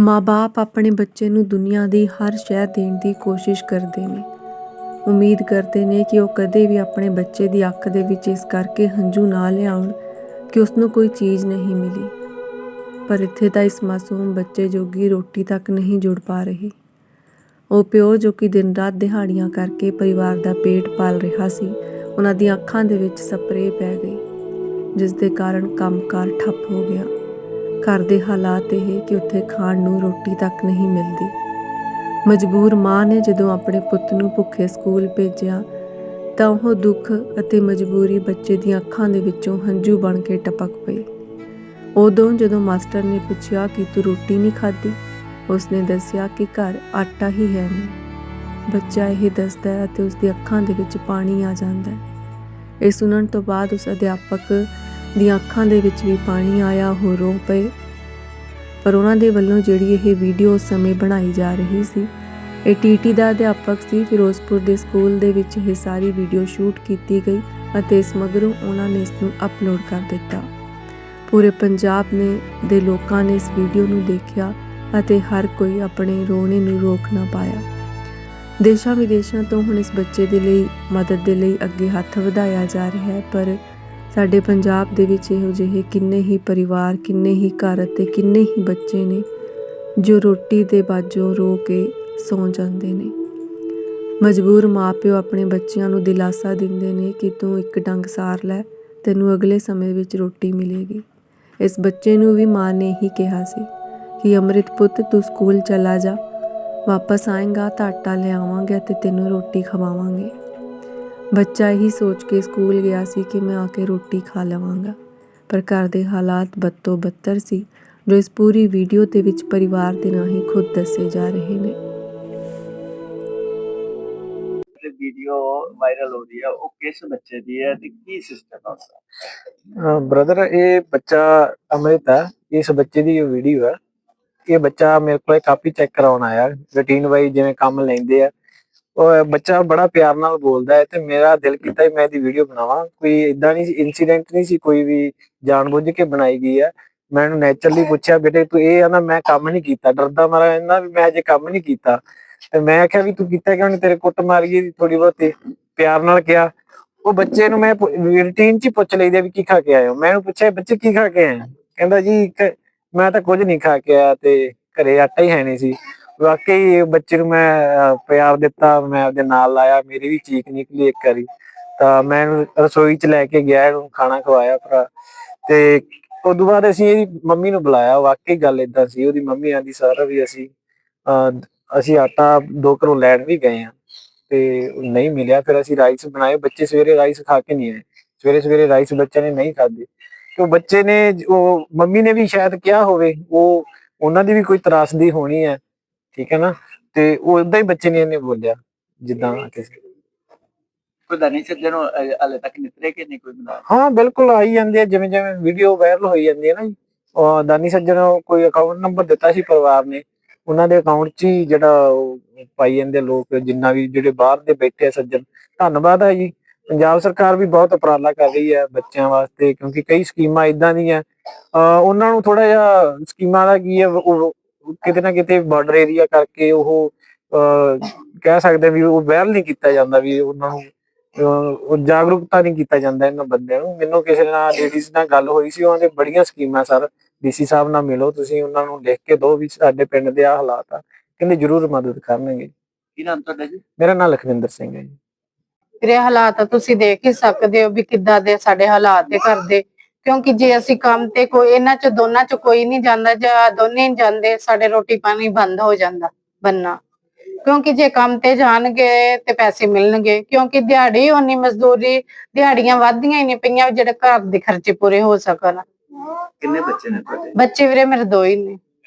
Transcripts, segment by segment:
ਮਾਂ-ਬਾਪ ਆਪਣੇ ਬੱਚੇ ਨੂੰ ਦੁਨੀਆ ਦੀ ਹਰ ਸ਼ੈ ਦੇਣ ਦੀ ਕੋਸ਼ਿਸ਼ ਕਰਦੇ ਨੇ। ਉਮੀਦ ਕਰਦੇ ਨੇ ਕਿ ਉਹ ਕਦੇ ਵੀ ਆਪਣੇ ਬੱਚੇ ਦੀ ਅੱਖ ਦੇ ਵਿੱਚ ਇਸ ਕਰਕੇ ਹੰਝੂ ਨਾ ਲਿਆਉਣ ਕਿ ਉਸ ਨੂੰ ਕੋਈ ਚੀਜ਼ ਨਹੀਂ ਮਿਲੀ। ਪਰ ਇੱਥੇ ਤਾਂ ਇਸ ਮਾਸੂਮ ਬੱਚੇ ਜੋਗੀ ਰੋਟੀ ਤੱਕ ਨਹੀਂ ਜੁੜ ਪਾ ਰਹੀ। ਉਹ ਪਿਓ ਜੋ ਕਿ ਦਿਨ ਰਾਤ ਦਿਹਾੜੀਆਂ ਕਰਕੇ ਪਰਿਵਾਰ ਦਾ ਪੇਟ ਪਾਲ ਰਿਹਾ ਸੀ, ਉਹਨਾਂ ਦੀਆਂ ਅੱਖਾਂ ਦੇ ਵਿੱਚ ਸਪਰੇਅ ਪੈ ਗਈ ਜਿਸ ਦੇ ਕਾਰਨ ਕੰਮਕਾਰ ਠੱਪ ਹੋ ਗਿਆ। ਘਰ ਦੇ ਹਾਲਾਤ ਇਹ ਕਿ ਉੱਥੇ ਖਾਣ ਨੂੰ ਰੋਟੀ ਤੱਕ ਨਹੀਂ ਮਿਲਦੀ। ਮਜਬੂਰ ਮਾਂ ਨੇ ਜਦੋਂ ਆਪਣੇ ਪੁੱਤ ਨੂੰ ਭੁੱਖੇ ਸਕੂਲ ਭੇਜਿਆ, ਤਾਂ ਉਹ ਦੁੱਖ ਅਤੇ ਮਜਬੂਰੀ ਬੱਚੇ ਦੀਆਂ ਅੱਖਾਂ ਦੇ ਵਿੱਚੋਂ ਹੰਝੂ ਬਣ ਕੇ ਟਪਕ ਪਈ। ਉਦੋਂ ਜਦੋਂ ਮਾਸਟਰ ਨੇ ਪੁੱਛਿਆ ਕਿ ਤੂੰ ਰੋਟੀ ਨਹੀਂ ਖਾਧੀ, ਉਸਨੇ ਦੱਸਿਆ ਕਿ ਘਰ ਆਟਾ ਹੀ ਹੈ ਨਹੀਂ। ਬੱਚਾ ਇਹ ਦੱਸਦਾ ਹੈ ਅਤੇ ਉਸ ਦੀ ਅੱਖਾਂ ਦੇ ਵਿੱਚ ਪਾਣੀ ਆ ਜਾਂਦਾ ਹੈ। ਇਹ ਸੁਣਨ ਤੋਂ ਬਾਅਦ ਉਸ ਅਧਿਆਪਕ ਦੀਆਂ ਅੱਖਾਂ ਦੇ ਵਿੱਚ ਵੀ ਪਾਣੀ ਆਇਆ, ਉਹ ਰੋ ਪਏ। ਪਰ ਉਹਨਾਂ ਦੇ ਵੱਲੋਂ ਜਿਹੜੀ ਇਹ ਵੀਡੀਓ ਉਸ ਸਮੇਂ ਬਣਾਈ ਜਾ ਰਹੀ ਸੀ, ਇਹ ਟੀਟੀ ਦਾ ਅਧਿਆਪਕ ਸੀ, ਫਿਰੋਜ਼ਪੁਰ ਦੇ ਸਕੂਲ ਦੇ ਵਿੱਚ ਇਹ ਸਾਰੀ ਵੀਡੀਓ ਸ਼ੂਟ ਕੀਤੀ ਗਈ ਅਤੇ ਇਸ ਮਗਰੋਂ ਉਹਨਾਂ ਨੇ ਇਸ ਨੂੰ ਅਪਲੋਡ ਕਰ ਦਿੱਤਾ। ਪੂਰੇ ਪੰਜਾਬ ਨੇ, ਦੇ ਲੋਕਾਂ ਨੇ ਇਸ ਵੀਡੀਓ ਨੂੰ ਦੇਖਿਆ ਅਤੇ ਹਰ ਕੋਈ ਆਪਣੇ ਰੋਣੇ ਨੂੰ ਰੋਕ ਨਾ ਪਾਇਆ। ਦੇਸ਼ਾਂ ਵਿਦੇਸ਼ਾਂ ਤੋਂ ਹੁਣ ਇਸ ਬੱਚੇ ਦੇ ਲਈ, ਮਦਦ ਦੇ ਲਈ ਅੱਗੇ ਹੱਥ ਵਧਾਇਆ ਜਾ ਰਿਹਾ ਹੈ, ਪਰ ਸਾਡੇ ਪੰਜਾਬ ਦੇ ਵਿੱਚ ਇਹੋ ਜਿਹੇ ਕਿੰਨੇ ਹੀ ਪਰਿਵਾਰ, ਕਿੰਨੇ ਹੀ ਘਰ ਅਤੇ ਕਿੰਨੇ ਹੀ ਬੱਚੇ ਨੇ ਜੋ ਰੋਟੀ ਦੇ ਬਾਝੋਂ ਰੋ ਕੇ ਸੌਂ ਜਾਂਦੇ ਨੇ। ਮਜਬੂਰ ਮਾਪਿਓ ਆਪਣੇ ਬੱਚਿਆਂ ਨੂੰ ਦਿਲਾਸਾ ਦਿੰਦੇ ਨੇ ਕਿ ਤੂੰ ਇੱਕ ਡੰਗ ਸਾਰ ਲੈ, ਤੈਨੂੰ ਅਗਲੇ ਸਮੇਂ ਵਿੱਚ ਰੋਟੀ ਮਿਲੇਗੀ। ਇਸ ਬੱਚੇ ਨੂੰ ਵੀ ਮਾਂ ਨੇ ਹੀ ਕਿਹਾ ਸੀ ਕਿ, ਅੰਮ੍ਰਿਤ ਪੁੱਤ, ਤੂੰ ਸਕੂਲ ਚਲਾ ਜਾ, ਵਾਪਸ ਆਏਗਾ ਤਾਂ ਆਟਾ ਲਿਆਵਾਂਗੇ ਤੇ ਤੈਨੂੰ ਰੋਟੀ ਖਵਾਵਾਂਗੇ। ਬੱਚਾ ਇਹੀ ਸੋਚ ਕੇ ਸਕੂਲ ਗਿਆ ਸੀ ਕਿ ਮੈਂ ਆ ਕੇ ਰੋਟੀ ਖਾ ਲਵਾਂਗਾ ਪਰ ਘਰ ਦੇ ਹਾਲਾਤ ਬੱਤੋ ਬੱਤਰ ਸੀ ਜੋ ਇਸ ਪੂਰੀ ਵੀਡੀਓ ਦੇ ਵਿੱਚ ਪਰਿਵਾਰ ਦੇ ਰਾਹੀਂ ਖੁਦ ਦੱਸੇ ਜਾ ਰਹੇ ਨੇ ਤੇ ਵੀਡੀਓ ਵਾਇਰਲ ਹੋ ਰਹੀ ਹੈ ਉਹ ਕਿਸ ਬੱਚੇ ਦੀ ਹੈ ਤੇ ਕੀ ਸਿਸਟਮ ਹੈ ਉਸਦਾ ਬ੍ਰਦਰ ਇਹ ਬੱਚਾ ਅਮ੍ਰਿਤ ਹੈ ਇਸ ਬੱਚੇ ਦੀ ਵੀਡੀਓ ਹੈ ਇਹ ਬੱਚਾ ਮੇਰੇ ਕੋਲ ਕਾਪੀ ਚੈੱਕ ਕਰਾਉਣ ਆਇਆ ਰੂਟੀਨ ਵਾਈਜ਼ ਜਿਵੇਂ ਕੰਮ ਲੈਂਦੇ ਆ ਉਹ ਬੱਚਾ ਬੜਾ ਪਿਆਰ ਨਾਲ ਬੋਲਦਾ ਹੈ ਤੇ ਮੇਰਾ ਦਿਲ ਕੀਤਾ ਮੈਂ ਇਹਦੀ ਵੀਡੀਓ ਬਣਾਵਾਂ। ਕੋਈ ਇਦਾਂ ਨਹੀਂ ਇਨਸੀਡੈਂਟ ਨਹੀਂ ਸੀ ਕੋਈ ਵੀ ਜਾਣਬੁੱਝ ਕੇ ਬਣਾਈ ਗਈ ਹੈ। ਮੈਂ ਇਹਨੂੰ ਨੇਚਰਲੀ ਪੁੱਛਿਆ, ਬੇਟੇ ਤੂੰ ਇਹ ਆ ਮੈਂ ਕੰਮ ਨਹੀਂ ਕੀਤਾ। ਡਰਦਾ ਮਾਰਾ ਇਹਨਾਂ ਵੀ ਮੈਂ ਅਜੇ ਕੰਮ ਨਹੀਂ ਕੀਤਾ। ਤੇ ਮੈਂ ਆਖਿਆ ਵੀ ਤੂੰ ਕੀਤਾ ਕਿਉਂ ਨਹੀਂ? ਤੇਰੇ ਕੁੱਟ ਮਾਰੀਏ ਥੋੜੀ ਬਹੁਤੀ ਪਿਆਰ ਨਾਲ ਕਿਹਾ। ਉਹ ਬੱਚੇ ਨੂੰ ਮੈਂ ਰੂਟੀਨ ਚ ਪੁੱਛ ਲਈਦਾ ਵੀ ਕੀ ਖਾ ਕੇ ਆਏ ਹੋ? ਮੈਂ ਉਹਨੂੰ ਪੁੱਛਿਆ, ਬੱਚੇ ਕੀ ਖਾ ਕੇ ਆਏ ਕਹਿੰਦਾ ਜੀ ਮੈਂ ਤਾਂ ਕੁਝ ਨਹੀਂ ਖਾ ਕੇ ਆਇਆ ਤੇ ਘਰੇ ਆਟਾ ਹੀ ਹੈ ਨਹੀਂ ਸੀ। ਵਾਕਈ ਬੱਚੇ ਨੂੰ ਮੈਂ ਪਿਆਰ ਦਿੱਤਾ, ਮੈਂ ਉਹਦੇ ਨਾਲ ਲਾਇਆ ਮੇਰੀ ਵੀ ਚੀਕ ਨਿਕਲੀ ਇੱਕ ਵਾਰੀ। ਤਾਂ ਮੈਂ ਰਸੋਈ ਚ ਲੈ ਕੇ ਗਿਆ, ਇਹਨੂੰ ਖਾਣਾ ਖਵਾਇਆ ਭਰਾ। ਤੇ ਉਦੋਂ ਬਾਅਦ ਅਸੀਂ ਇਹਦੀ ਮੰਮੀ ਨੂੰ ਬੁਲਾਇਆ, ਵਾਕਈ ਗੱਲ ਇਦਾਂ ਸੀ, ਉਹਦੀ ਮੰਮੀ ਆਂਦੀ, ਸਾਰਾ, ਵੀ ਅਸੀਂ ਅਸੀਂ ਆਟਾ ਦੋ ਘਰੋਂ ਲੈਣ ਵੀ ਗਏ ਆ। ਤੇ ਨਹੀਂ ਮਿਲਿਆ, ਫਿਰ ਅਸੀਂ ਰਾਈਸ ਬਣਾਏ। ਬੱਚੇ ਸਵੇਰੇ ਰਾਈਸ ਖਾ ਕੇ ਨਹੀਂ ਆਏ। ਸਵੇਰੇ ਸਵੇਰੇ ਰਾਈਸ ਬੱਚਿਆਂ ਨੇ ਨਹੀਂ ਖਾਦੇ ਤੇ ਉਹ ਬੱਚੇ ਨੇ, ਉਹ ਮੰਮੀ ਨੇ ਵੀ ਸ਼ਾਇਦ ਕਿਹਾ ਹੋਵੇ, ਉਹ, ਉਹਨਾਂ ਦੀ ਵੀ ਕੋਈ ਤਰਾਸਦੀ ਹੋਣੀ ਹੈ। ਠੀਕ ਹੈ ਨਾ? ਤੇ ਉਹ ਉਦਾਂ ਹੀ ਬੱਚੇ ਨੇ ਇਹਨੇ ਬੋਲਿਆ ਜਿੱਦਾਂ ਕਿਸੇ ਕੋਈ ਦਾਨੀ ਸੱਜਣ ਹਾਲੇ ਤੱਕ ਨਿਤਰੇ ਕਿ ਨਹੀਂ ਕੋਈ ਬਣਾ ਹਾਂ ਬਿਲਕੁਲ ਆਈ ਜਾਂਦੇ ਆ ਜਿਵੇਂ ਜਿਵੇਂ ਵੀਡੀਓ ਵਾਇਰਲ ਹੋਈ ਜਾਂਦੀ ਹੈ ਨਾ ਜੀ। ਉਹ ਦਾਨੀ ਸੱਜਣ ਕੋਈ ਅਕਾਊਂਟ ਨੰਬਰ ਦਿੱਤਾ ਸੀ ਪਰਿਵਾਰ ਨੇ। ਉਹਨਾਂ ਦੇ ਅਕਾਊਂਟ 'ਚ ਹੀ ਜਿਹੜਾ ਪਾਈ ਜਾਂਦੇ ਲੋਕ ਜਿੰਨਾ ਵੀ ਜਿਹੜੇ ਬਾਹਰ ਦੇ ਬੈਠੇ ਆ ਸੱਜਣ। ਧੰਨਵਾਦ ਹੈ ਜੀ। ਪੰਜਾਬ ਸਰਕਾਰ ਵੀ ਬਹੁਤ ਉਪਰਾਲਾ ਕਰ ਰਹੀ ਹੈ ਬੱਚਿਆਂ ਵਾਸਤੇ ਕਿਉਂਕਿ ਕਈ ਸਕੀਮਾਂ ਇਦਾਂ ਦੀਆਂ ਉਹਨਾਂ ਨੂੰ ਥੋੜਾ ਜਿਹਾ ਸਕੀਮਾਂ ਦਾ ਕੀ ਹੈ ਉਹ ਕਿਤੇ ਨਾ ਕਿਤੇ ਬਾਰਡਰ ਏਰੀਆ ਕਰਕੇ ਉਹ ਕਹਿ ਸਕਦੇ ਵੀ ਉਹ ਵਾਇਰਲ ਨਹੀਂ ਕੀਤਾ ਜਾਂਦਾ ਵੀ ਉਹਨਾਂ ਨੂੰ ਉਹ ਜਾਗਰੂਕਤਾ ਨਹੀਂ ਕੀਤਾ ਜਾਂਦਾ ਇਹਨਾਂ ਬੰਦਿਆਂ ਨੂੰ। ਮੈਨੂੰ ਕਿਸੇ ਨਾਲ ਲੇਡੀਜ਼ ਨਾਲ ਗੱਲ ਹੋਈ ਸੀ ਉਹਨਾਂ ਦੇ ਬੜੀਆਂ ਸਕੀਮਾਂ ਸਰ। ਡੀਸੀ ਸਾਹਿਬ ਨਾਲ ਮਿਲੋ ਤੁਸੀਂ ਉਹਨਾਂ ਨੂੰ ਲਿਖ ਕੇ ਦਿਓ ਵੀ ਸਾਡੇ ਪਿੰਡ ਦੇ ਆ ਹਾਲਾਤ ਆ। ਕਹਿੰਦੇ ਜ਼ਰੂਰ ਮਦਦ ਕਰਨਗੇ। ਕੀ ਨਾਮ ਤੁਹਾਡਾ ਜੀ? ਮੇਰਾ ਨਾਮ ਲਖਵਿੰਦਰ ਸਿੰਘ ਹੈ ਜੀ। ਵੀਰੇ ਹਾਲਾਤ ਤੁਸੀਂ ਦੇਖ ਹੀ ਸਕਦੇ ਹੋ ਵੀ ਕਿੱਦਾਂ ਦੇ ਸਾਡੇ ਹਾਲਾਤ ਦੇ ਘਰ ਦੇ। ਕਿਉਂਕਿ ਜੇ ਅਸੀਂ ਕੰਮ ਤੇ ਕੋਈ ਇਹਨਾਂ ਚ ਦੋਨਾਂ ਚ ਕੋਈ ਨਹੀਂ ਜਾਂਦਾ ਜਾਂ ਦੋਨੇ ਨਹੀਂ ਜਾਂਦੇ ਸਾਡੇ ਰੋਟੀ ਪਾਣੀ ਬੰਦ ਹੋ ਜਾਂਦਾ ਬੰਨਾ। ਕਿਉਂਕਿ ਜੇ ਕੰਮ ਤੇ ਜਾਣਗੇ ਤੇ ਪੈਸੇ ਮਿਲਣਗੇ ਕਿਉਂਕਿ ਦਿਹਾੜੀ ਉਨੀ ਮਜ਼ਦੂਰੀ ਦਿਹਾੜੀਆਂ ਵੱਧਦੀਆਂ ਹੀ ਨਹੀਂ ਪਈਆਂ ਜਿਹੜੇ ਘਰ ਦੇ ਖਰਚੇ ਪੂਰੇ ਹੋ ਸਕਣ। ਕਿੰਨੇ ਬੱਚੇ ਨੇ ਤੁਹਾਡੇ? ਬੱਚੇ ਵੀਰੇ ਮੇਰੇ ਦੋ ਹੀ ਨੇ।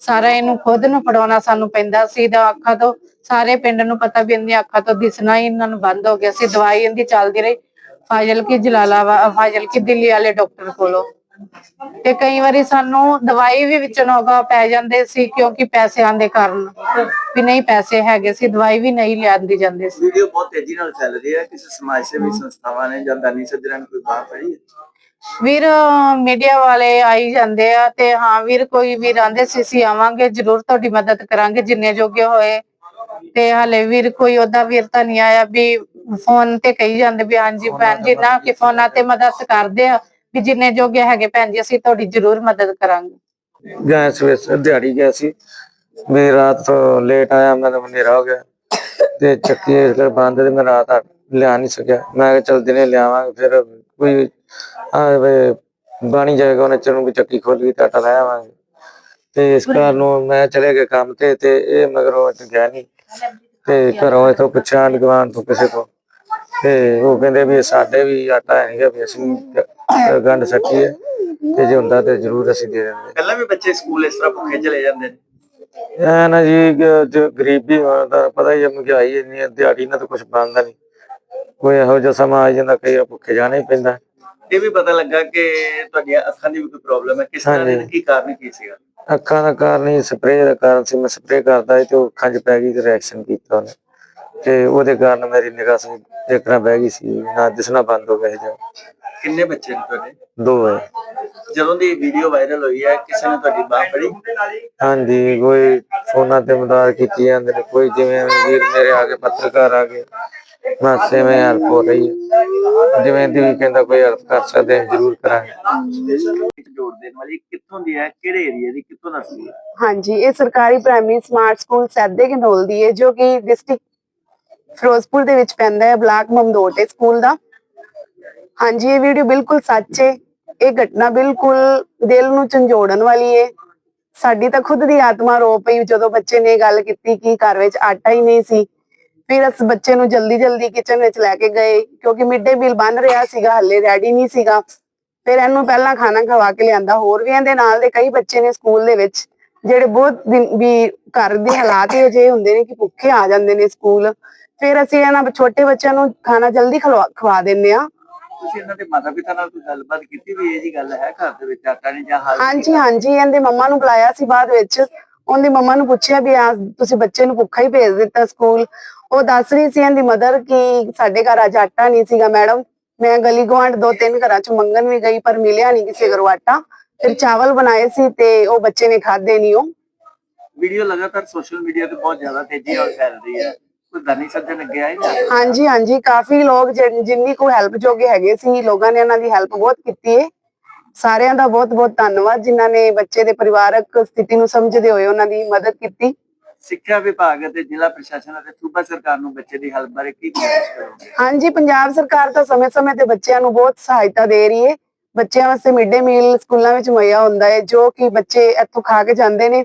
ਸਾਰਾ ਇਹਨੂੰ ਖੁਦ ਨੂੰ ਫੜਾਉਣਾ ਸਾਨੂੰ ਪੈਂਦਾ ਸੀ ਦਾ ਅੱਖਾਂ ਤੋਂ ਸਾਰੇ ਪਿੰਡ ਨੂੰ ਪਤਾ ਵੀ ਇਹਦੀਆਂ ਅੱਖਾਂ ਤੋਂ ਦਿਸਣਾ ਹੀ ਇਹਨਾਂ ਨੂੰ ਬੰਦ ਹੋ ਗਿਆ ਸੀ, ਦਵਾਈ ਇਹਦੀ ਚੱਲਦੀ ਰਹੀ। ਫਾਜ਼ਲ ਕੀ ਜਲਾਲਾਬਾਦ ਫਾਜ਼ਲ ਕੀ ਦਿੱਲੀ ਵਾਲੇ ਡਾਕਟਰ ਕੋਲੋਂ। ਤੇ ਕਈ ਵਾਰੀ ਸਾਨੂੰ ਦਵਾਈ ਵੀ ਵਿੱਚ ਨੋਗਾ ਪੈ ਜਾਂਦੇ ਸੀ, ਕਿਉਂਕਿ ਪੈਸੇ ਆਂਦੇ ਕਾਰਨ ਵੀ ਨਹੀਂ ਪੈਸੇ ਹੈਗੇ ਸੀ, ਦਵਾਈ ਵੀ ਨਹੀਂ ਲਿਆਂਦੀ ਜਾਂਦੇ ਸੀ। ਵੀਡੀਓ ਬਹੁਤ ਤੇਜ਼ੀ ਨਾਲ ਚੱਲ ਰਹੀ ਹੈ, ਕਿਸੇ ਸਮਾਜ ਸੇਵੀ ਸੰਸਥਾਵਾਂ ਨੇ ਜਾਂ ਦਾਨੀ ਸੱਜਣਾ ਨੇ ਕੋਈ ਬਾਤ ਫੜੀ ਹੈ? ਵੀਰ ਮੀਡੀਆ ਵਾਲੇ ਆਈ ਜਾਂਦੇ ਆ ਤੇ ਹਾਂ ਵੀਰ ਕੋਈ ਵੀਰ ਆਂਦੇ ਸੀ ਅਸੀਂ ਆਵਾਂਗੇ ਜਰੂਰ ਤੁਹਾਡੀ ਮਦਦ ਕਰਾਂਗੇ ਜਿੰਨੇ ਜੋਗੇ ਹੋਏ। ਤੇ ਹਲੇ ਵੀਰ ਕੋਈ ਉਹਦਾ ਵੀਰ ਤਾਂ ਨਹੀਂ ਆਇਆ ਵੀ ਫੋਨ ਤੇ ਕਹੀ ਜਾਂਦੇ ਵੀ ਹਾਂਜੀ ਭੈਣ ਜੀ ਨਾ ਕਿ ਫੋਨਾਂ ਤੇ ਮਦਦ ਕਰਦੇ ਆ ਵੀ ਜਿੰਨੇ ਜੋਗੇ ਹੈਗੇ ਭੈਣ ਜੀ ਅਸੀਂ ਤੁਹਾਡੀ ਜਰੂਰ ਮਦਦ ਕਰਾਂਗੇ। ਗਏ ਸਵੇਰ ਦਿਹਾੜੀ ਗਿਆ ਸੀ। ਮੈਂ ਰਾਤ ਤੋਂ ਲੇਟ ਆਇਆ ਮੈਨੂੰ ਹਨੇਰਾ ਹੋ ਗਿਆ। ਤੇ ਚੱਕੀ ਇਸ ਕਰ ਬੰਦ ਤੇ ਮੈਂ ਰਾਤ ਲਿਆ ਨਹੀਂ ਸਕਿਆ। ਮੈਂ ਕਿਹਾ ਚਲ ਦਿਨੇ ਲਿਆਵਾਂਗੇ ਫਿਰ ਕੋਈ ਆ ਵੇ ਬਾਣੀ ਜਾਏਗਾ ਉਹਨੇ ਵੀ ਚੱਕੀ ਖੋਲ ਗਈ ਤਾਂ ਆਟਾ ਲੈ ਆਵਾਂਗੇ। ਤੇ ਇਸ ਕਾਰਨ ਨੂੰ ਮੈਂ ਚਲੇ ਗਿਆ ਕੰਮ ਤੇ ਤੇ ਇਹ ਮਗਰੋਂ ਅੱਜ ਗਿਆ ਨਹੀਂ ਤੇ ਘਰੋਂ ਇਥੋਂ ਪੁੱਛਿਆ ਗਵਾਨ ਤੋਂ ਕਿਸੇ ਤੋਂ। ਤੇ ਉਹ ਕਹਿੰਦੇ ਵੀ ਸਾਡੇ ਵੀ ਆਟਾ ਹੈ ਨਹੀਂਗਾ ਵੀ ਅਸੀਂ ਗੰਢ ਸਕੀਏ ਤੇ ਜੇ ਹੁੰਦਾ ਤੇ ਜ਼ਰੂਰ ਅਸੀਂ ਦੇ ਦਿੰਦੇ। ਪਹਿਲਾਂ ਵੀ ਬੱਚੇ ਸਕੂਲ ਇਸ ਤਰ੍ਹਾਂ ਭੁੱਖੇ ਚਲੇ ਜਾਂਦੇ ਨੇ। ਐ ਨਾ ਜੀ ਗਰੀਬੀ ਹੋਣ ਦਾ ਪਤਾ ਹੀ ਹੈ ਮਹਿੰਗਾਈ ਇੰਨੀ ਦਿਹਾੜੀ ਨਾਲ ਤਾਂ ਕੁਝ ਬਣਦਾ ਨਹੀਂ ਕੋਈ ਇਹੋ ਜਿਹਾ ਸਮਾਂ ਆ ਜਾਂਦਾ ਕਈ ਵਾਰ ਭੁੱਖੇ ਜਾਣਾ ਹੀ ਪੈਂਦਾ। ਇਹ ਵੀ ਪਤਾ ਲੱਗਾ ਕਿ ਤੁਹਾਡੀਆਂ ਅੱਖਾਂ ਦੀ ਵੀ ਕੋਈ ਪ੍ਰੋਬਲਮ ਹੈ। ਕਿਸ ਤਰ੍ਹਾਂ ਦੀ। ਕੀ ਕਾਰਨ ਕੀ ਸੀਗਾ? ਅੱਖਾਂ ਦਾ ਕਾਰਨ ਹੀ ਸਪਰੇਅ ਦਾ ਕਾਰਨ ਸੀ। ਮੈਂ ਸਪਰੇਅ ਕਰਦਾ ਸੀ ਤੇ ਉਹ ਅੱਖਾਂ 'ਚ ਪੈ ਗਈ ਤੇ ਰਿਐਕਸ਼ਨ ਕੀਤਾ ਉਹਨੇ। ਤੇ ਉਹਦੇ ਕਾਰਨ ਮੇਰੀ ਨਿਗਾਹ ਸੀ ਦੇਖਣਾ ਬਹਿ ਗਈ ਸੀ। ਨਾ ਦਿਸਣਾ ਬੰਦ ਹੋ ਗਿਆ ਜਾਂ। ਕਿੰਨੇ ਬੱਚੇ ਨੇ ਤੁਹਾਡੇ? ਦੋ ਹੈ। ਜਦੋਂ ਦੀ ਵੀਡੀਓ ਵਾਇਰਲ ਹੋਈ ਹੈ ਕਿਸੇ ਨੇ ਤੁਹਾਡੀ ਬਾਹ ਫੜੀ? ਹਾਂਜੀ ਕੋਈ ਫੋਨਾਂ ਤੇ ਮਦਦ ਕੀਤੀ ਜਾਂਦੇ ਨੇ। ਕੋਈ ਜਿਵੇਂ ਵੀਰ ਮੇਰੇ ਆ ਪੱਤਰਕਾਰ ਆ ਮਾਸੇ ਮੈਂ ਹੈਲਪ ਹੋ ਰਹੀ ਹੈ। ਜਿਵੇਂ ਦੀ ਵੀ ਕਹਿੰਦਾ ਕੋਈ ਹੈਲਪ ਕਰ ਸਕਦੇ ਹਾਂ ਜ਼ਰੂਰ ਕਰਾਂਗੇ। ਜੋੜ ਦੇਣ ਵਾਲੀ ਕਿੱਥੋਂ ਦੀ ਹੈ ਕਿਹੜੇ ਏਰੀਆ ਦੀ ਕਿੱਥੋਂ ਦਾ ਸਕੂਲ ਹੈ ਹਾਂਜੀ, ਇਹ ਸਰਕਾਰੀ primary smart school Saide Ghanaul ਦੀ ਹੈ, ਜੋ ਕਿ ਡਿਸਟ੍ਰਿਕਟ ਫਿਰੋਜ਼ਪੁਰ ਦੇ ਵਿੱਚ ਪੈਂਦਾ ਹੈ, ਬਲਾਕ ਮਮਦੋਟ ਹੈ ਸਕੂਲ ਦਾ। ਹਾਂਜੀ, ਇਹ ਵੀਡੀਓ ਬਿਲਕੁਲ ਸੱਚ ਹੈ। ਇਹ ਘਟਨਾ ਬਿਲਕੁਲ ਦਿਲ ਨੂੰ ਝੰਜੋੜਨ ਵਾਲੀ ਹੈ। ਸਾਡੀ ਤਾਂ ਖੁਦ ਦੀ ਆਤਮਾ ਰੋ ਪਈ ਜਦੋਂ ਬੱਚੇ ਨੇ ਗੱਲ ਕੀਤੀ ਕਿ ਘਰ ਵਿੱਚ ਆਟਾ ਹੀ ਨਹੀਂ ਸੀ। ਫਿਰ ਅਸੀਂ ਬੱਚੇ ਨੂੰ ਜਲਦੀ ਜਲਦੀ ਕਿਚਨ ਵਿੱਚ ਲੈ ਕੇ ਗਏ ਕਿਉਂਕਿ ਮਿਡ ਡੇ ਮੀਲ ਬਣ ਰਿਹਾ ਸੀਗਾ ਹੱਲੇ ਰੈਡੀ ਨਹੀਂ ਸੀਗਾ। ਫਿਰ ਇਹਨੂੰ ਪਹਿਲਾਂ ਖਾਣਾ ਖਵਾ ਕੇ ਲਿਆਂਦਾ ਹੋਰ ਵੀ ਇਹਦੇ ਨਾਲ ਦੇ ਕਈ ਬੱਚੇ ਨੇ ਸਕੂਲ ਦੇ ਵਿੱਚ ਜਿਹੜੇ ਬਹੁਤ ਦਿਨ ਵੀ ਘਰ ਦੇ ਹਾਲਾਤ ਹੀ ਅਜੇ ਹੁੰਦੇ ਨੇ ਕਿ ਭੁੱਖੇ ਆ ਜਾਂਦੇ ਨੇ ਸਕੂਲ ਫਿਰ ਅਸੀਂ ਇਹਨਾਂ ਛੋਟੇ ਬੱਚਿਆਂ ਨੂੰ ਖਾਣਾ ਜਲਦੀ ਖਵਾ ਦਿੰਦੇ ਆ ਤੁਸੀਂ ਇਹਨਾਂ ਦੇ ਮਾਤਾ ਪਿਤਾ ਨਾਲ ਕੋਈ ਗੱਲਬਾਤ ਕੀਤੀ ਵੀ ਇਹ ਜੀ ਗੱਲ ਹੈ ਘਰ ਦੇ ਵਿੱਚ ਆਟਾ ਨਹੀਂ ਜਾਂ ਹਾਲ ਹਾਂਜੀ ਹਾਂਜੀ ਇਹਦੇ ਮੰਮਾ ਨੂੰ ਬੁਲਾਇਆ ਸੀ ਬਾਅਦ ਵਿੱਚ। ਉਹਦੀ ਮੰਮਾ ਨੂੰ ਪੁੱਛਿਆ ਵੀ ਆ ਤੁਸੀਂ ਬੱਚੇ ਨੂੰ ਭੁੱਖਾ ਹੀ ਭੇਜ ਦਿੱਤਾ ਸਕੂਲ ਉਹ ਦੱਸ ਰਹੀ ਸੀ ਇਹਦੀ ਮਦਰ ਕਿ ਸਾਡੇ ਘਰ ਅੱਜ ਆਟਾ ਨਹੀਂ ਸੀਗਾ ਮੈਡਮ ਮੈਂ ਗਲੀ ਗਵਾਂਢ ਦੋ ਤਿੰਨ ਘਰਾਂ ਚ ਮੰਗਣ ਵੀ ਗਈ ਪਰ ਮਿਲਿਆ ਨਹੀਂ ਕਿਸੇ ਘਰੋਂ ਆਟਾ। ਫਿਰ ਚਾਵਲ ਬਣਾਏ ਸੀ ਤੇ ਉਹ ਬੱਚੇ ਨੇ ਖਾਦੇ ਨਹੀਂ ਉਹ। ਵੀਡੀਓ ਲਗਾਤਾਰ ਸੋਸ਼ਲ ਮੀਡੀਆ ਤੇ ਬਹੁਤ ਜ਼ਿਆਦਾ ਤੇਜ਼ੀ ਨਾਲ ਫੈਲ ਰਹੀ ਹੈ। ਕੋਈ ਦਾਨੀ ਸੱਜਣ ਅੱਗੇ ਆਏ ਨਾ ਹਾਂਜੀ ਹਾਂਜੀ ਕਾਫੀ ਲੋਕ ਜਿਨ- ਜਿੰਨੀ ਕੋ ਹੈਲਪ ਜੋਗੇ ਹੈਗੇ ਸੀ ਲੋਕਾਂ ਨੇ ਉਹਨਾਂ ਦੀ ਹੈਲਪ ਬਹੁਤ ਕੀਤੀ ਹੈ ਸਾਰਿਆਂ ਦਾ ਬਹੁਤ ਬਹੁਤ ਧੰਨਵਾਦ ਜਿਨ੍ਹਾਂ ਨੇ ਬੱਚੇ ਦੇ ਪਰਿਵਾਰਕ ਸਥਿਤੀ ਨੂੰ ਸਮਝਦੇ ਹੋਏ ਉਹਨਾਂ ਦੀ ਮਦਦ ਕੀਤੀ। ਸਿੱਖਿਆ ਵਿਭਾਗ ਅਤੇ ਜ਼ਿਲ੍ਹਾ ਪ੍ਰਸ਼ਾਸਨ ਅਤੇ ਸੂਬਾ ਸਰਕਾਰ ਨੂੰ ਬੱਚੇ ਦੀ ਹੈਲਪ ਬਾਰੇ ਕੀ ਕੋਸ਼ਿਸ਼ ਕਰੋਗੇ? ਹਾਂਜੀ ਪੰਜਾਬ ਸਰਕਾਰ ਤਾਂ ਸਮੇਂ-ਸਮੇਂ ਤੇ ਬੱਚਿਆਂ ਨੂੰ ਬਹੁਤ ਸਹਾਇਤਾ ਦੇ ਰਹੀ ਹੈ। ਬੱਚਿਆਂ ਵਾਸਤੇ ਮਿਡ ਡੇ ਮੀਲ ਸਕੂਲਾਂ ਵਿੱਚ ਮੁਹੱਈਆ ਹੁੰਦਾ ਹੈ ਜੋ ਕਿ ਬੱਚੇ ਇੱਥੋਂ ਖਾ ਕੇ ਜਾਂਦੇ ਨੇ।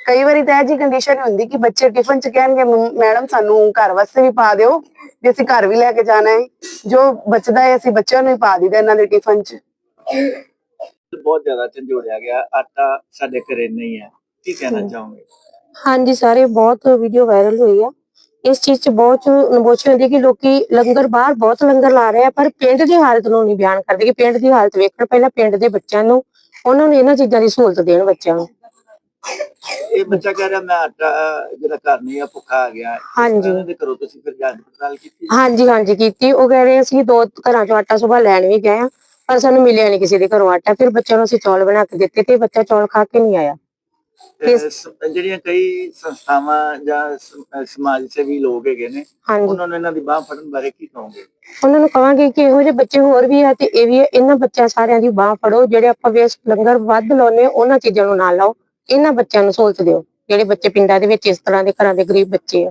ਕਈ ਵਾਰੀ ਤਾਂ ਇਹ ਜੀ ਕੰਡੀਸ਼ਨ ਹੁੰਦੀ ਕਿ ਬੱਚੇ ਟਿਫਨ ਚ ਕਹਿਣਗੇ "ਮੰਮ- ਮੈਡਮ ਸਾਨੂੰ ਘਰ ਵਾਸਤੇ ਵੀ ਪਾ ਦਿਓ ਵੀ ਅਸੀਂ ਘਰ ਵੀ ਲੈ ਕੇ ਜਾਣਾ ਹੈ। ਜੋ ਬਚਦਾ ਹੈ ਅਸੀਂ ਬੱਚਿਆਂ ਨੂੰ ਹੀ ਪਾ ਦਿੰਦੇ ਇਹਨਾਂ ਦੇ ਟਿਫਨ ਚ। ਬਹੁਤ ਜ਼ਿਆਦਾ ਝੰਜੋੜਿਆ ਗਿਆ। ਆਟਾ ਸਾਡੇ ਘਰੇ ਨਹੀਂ ਹੈ। ਕੀ ਕਹਿਣਾ ਚਾਹੋਗੇ? ਹਾਂਜੀ ਸਾਰੇ ਬਹੁਤ ਵੀਡੀਓ ਵਾਇਰਲ ਹੋਈ ਆ। ਇਸ ਚੀਜ਼ 'ਚ ਬਹੁਤ ਨਬੋਚੀ ਹੁੰਦੀ ਕਿ ਲੋਕੀ ਲੰਗਰ ਬਾਹਰ ਬਹੁਤ ਲੰਗਰ ਲਾ ਰਹੇ ਆ ਪਰ ਪਿੰਡ ਦੀ ਹਾਲਤ ਨੂੰ ਨਹੀਂ ਬਿਆਨ ਕਰਦੇ ਕਿ ਪਿੰਡ ਦੀ ਹਾਲਤ ਵੇਖਣ ਪਹਿਲਾਂ ਪਿੰਡ ਦੇ ਬੱਚਿਆਂ ਨੂੰ ਉਹਨਾਂ ਨੂੰ ਇਹਨਾਂ ਚੀਜ਼ਾਂ ਦੀ ਸਹੂਲਤ ਦੇਣ ਬੱਚਿਆਂ ਨੂੰ। ਇਹ ਬੱਚਾ ਕਹਿ ਰਿਹਾ ਮੈਂ ਆਟਾ ਜਿਹੜਾ ਘਰ ਨਹੀਂ ਆ ਭੁੱਖਾ ਆ ਗਿਆ। ਹਾਂਜੀ। ਇਹਨਾਂ ਦੇ ਘਰੋਂ ਤੁਸੀਂ ਫਿਰ ਜਾਂਚ ਪੜਤਾਲ ਕੀਤੀ? ਹਾਂਜੀ ਹਾਂਜੀ ਕੀਤੀ। ਉਹ ਕਹਿ ਰਹੇ ਅਸੀਂ ਦੋ ਘਰਾਂ ਚੋਂ ਆਟਾ ਸੁਬਾ ਲੈਣ ਵੀ ਗਏ ਆ ਪਰ ਸਾਨੂੰ ਮਿਲਿਆ ਨਹੀਂ ਕਿਸੇ ਦੇ ਘਰੋਂ ਆਟਾ। ਫਿਰ ਬੱਚਿਆਂ ਨੂੰ ਅਸੀਂ ਚੌਲ ਬਣਾ ਕੇ ਦਿੱਤੇ ਤੇ ਬੱਚਾ ਚੌਲ ਖਾ ਕੇ ਨਹੀਂ ਆਇਆ। ਤੇ ਸ- ਜਿਹੜੀਆਂ ਕਈ ਸੰਸਥਾਵਾਂ ਜਾਂ ਸ- ਸਮਾਜ ਸੇਵੀ ਲੋਕ ਹੈਗੇ ਨੇ ਹਾਂਜੀ। ਉਹਨਾਂ ਨੂੰ ਇਹਨਾਂ ਦੀ ਬਾਹ ਫੜਨ ਬਾਰੇ ਕੀ ਕਹੋਗੇ? ਉਹਨਾਂ ਨੂੰ ਕਹਾਂਗੇ ਕਿ ਇਹੋ ਜਿਹੇ ਬੱਚੇ ਹੋਰ ਵੀ ਆ ਤੇ ਇਹ ਵੀ ਇਹਨਾਂ ਬੱਚਿਆਂ ਸਾਰਿਆਂ ਦੀ ਬਾਹ ਫੜੋ ਜਿਹੜੇ ਆਪਾਂ ਵੇਸਟ ਲੰਗਰ ਵੱਧ ਲਾਉਨੇ ਉਹਨਾਂ ਚੀਜ਼ਾਂ ਨੂੰ ਨਾ ਲਾਓ ਇਹਨਾਂ ਬੱਚਿਆਂ ਨੂੰ ਸਹੂਲਤ ਦਿਓ ਜਿਹੜੇ ਬੱਚੇ ਪਿੰਡਾਂ ਦੇ ਵਿੱਚ ਇਸ ਤਰ੍ਹਾਂ ਦੇ ਘਰਾਂ ਦੇ ਗਰੀਬ ਬੱਚੇ ਆ।